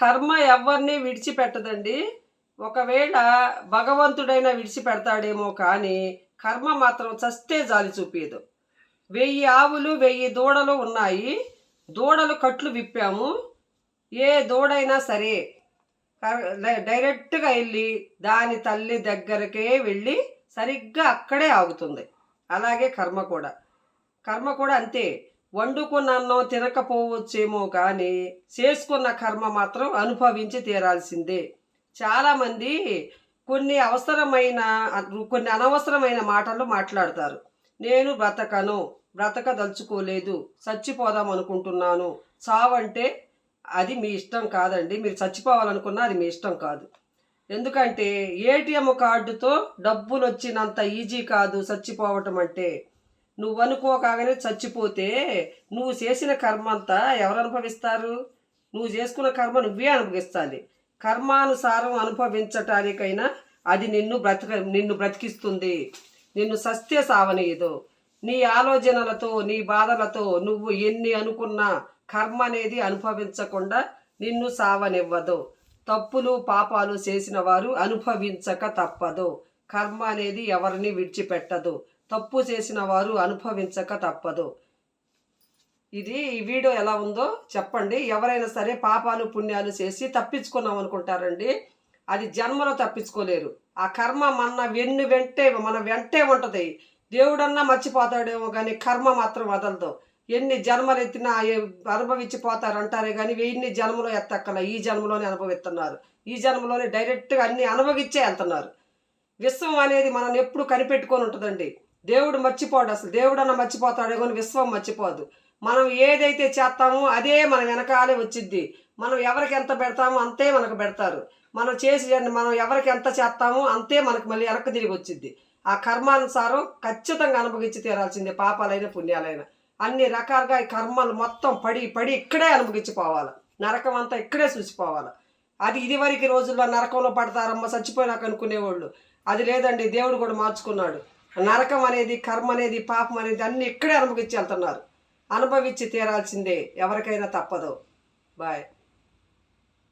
కర్మ ఎవరిని విడిచిపెట్టదండి. ఒకవేళ భగవంతుడైనా విడిచిపెడతాడేమో కానీ కర్మ మాత్రం చస్తే జాలి చూపించదు వెయ్యి ఆవులు వెయ్యి దూడలు ఉన్నాయి. దూడలు కట్లు విప్పాము. ఏ దూడైనా సరే డై- డైరెక్ట్గా వెళ్ళి దాని తల్లి దగ్గరకే వెళ్ళి సరిగ్గా అక్కడే ఆగుతుంది. అలాగే కర్మ కూడా. కర్మ కూడా అంతే. వండుకున్న అన్నం తినకపోవచ్చేమో కానీ చేసుకున్న కర్మ మాత్రం అనుభవించి తీరాల్సిందే. చాలామంది కొన్ని అవసరమైన కొన్ని అనవసరమైన మాటలు మాట్లాడతారు. నేను బ్రతకను బ్రతకదలుచుకోలేదు చచ్చిపోదాం అనుకుంటున్నాను. చావంటే అది మీ ఇష్టం కాదండి. మీరు చచ్చిపోవాలనుకున్నా అది మీ ఇష్టం కాదు. ఎందుకంటే ఏటీఎం కార్డుతో డబ్బులు వచ్చినంత ఈజీ కాదు చచ్చిపోవటం అంటే. నువ్వు అనుకోగానే చచ్చిపోతే నువ్వు చేసిన కర్మ అంతా ఎవరు అనుభవిస్తారు నువ్వు చేసుకున్న కర్మ నువ్వే అనుభవిస్తాలి. కర్మానుసారం అనుభవించటానికైనా అది నిన్ను బ్రతక నిన్ను బ్రతికిస్తుంది. నిన్ను సస్య సావనీయదు నీ ఆలోచనలతో నీ బాధలతో నువ్వు ఎన్ని అనుకున్నా కర్మ అనేది అనుభవించకుండా నిన్ను సావనివ్వదు. తప్పులు పాపాలు చేసిన వారు అనుభవించక తప్పదు. కర్మ అనేది ఎవరిని విడిచిపెట్టదు. తప్పు చేసిన వారు అనుభవించక తప్పదు. ఇది ఈ వీడియో ఎలా ఉందో చెప్పండి. ఎవరైనా సరే పాపాలు పుణ్యాలు చేసి తప్పించుకున్నాం అనుకుంటారండి. అది జన్మలో తప్పించుకోలేరు. ఆ కర్మ మన వెన్ను వెంటే మన వెంటే ఉంటుంది. దేవుడన్నా మర్చిపోతాడేమో కానీ కర్మ మాత్రం వదలదు. ఎన్ని జన్మలు ఎత్తినా ఏ- అనుభవించిపోతారు అంటారే కానీ ఎన్ని జన్మలో ఎత్తక్కల. ఈ జన్మలోనే అనుభవిస్తున్నారు. ఈ జన్మలోనే డైరెక్ట్గా అన్ని అనుభవించే వెళ్తున్నారు విశ్వం అనేది మనం ఎప్పుడు కనిపెట్టుకొని ఉంటుందండి. దేవుడు మర్చిపోడు అసలు. దేవుడన్నా మర్చిపోతాడే. కానీ విశ్వం మర్చిపోదు. మనం ఏదైతే చేస్తామో అదే మన వెనకాలే వచ్చిద్ది. మనం ఎవరికి ఎంత పెడతామో అంతే మనకు పెడతారు. మనం చేసి మనం ఎవరికి ఎంత చేస్తామో అంతే మనకు మళ్ళీ వెనక్కి తిరిగి వచ్చిద్ది. ఆ కర్మానుసారం ఖచ్చితంగా అనుభవించి తీరాల్సిందే పాపాలైన పుణ్యాలైన. అన్ని రకాలుగా ఈ కర్మలు మొత్తం పడి పడి ఇక్కడే అనుభవించిపోవాలి. నరకం అంతా ఇక్కడే చూసిపోవాలి. అది ఇదివరకు రోజుల్లో నరకంలో పడతారమ్మ చచ్చిపోయినాక అనుకునేవాళ్ళు. అది లేదండి దేవుడు కూడా మార్చుకున్నాడు. నరకం అనేది కర్మ అనేది పాపం అనేది అన్ని ఇక్కడే అనుభవించి వెళ్తున్నారు. అనుభవించి తీరాల్సిందే. ఎవరికైనా తప్పదు. బాయ్.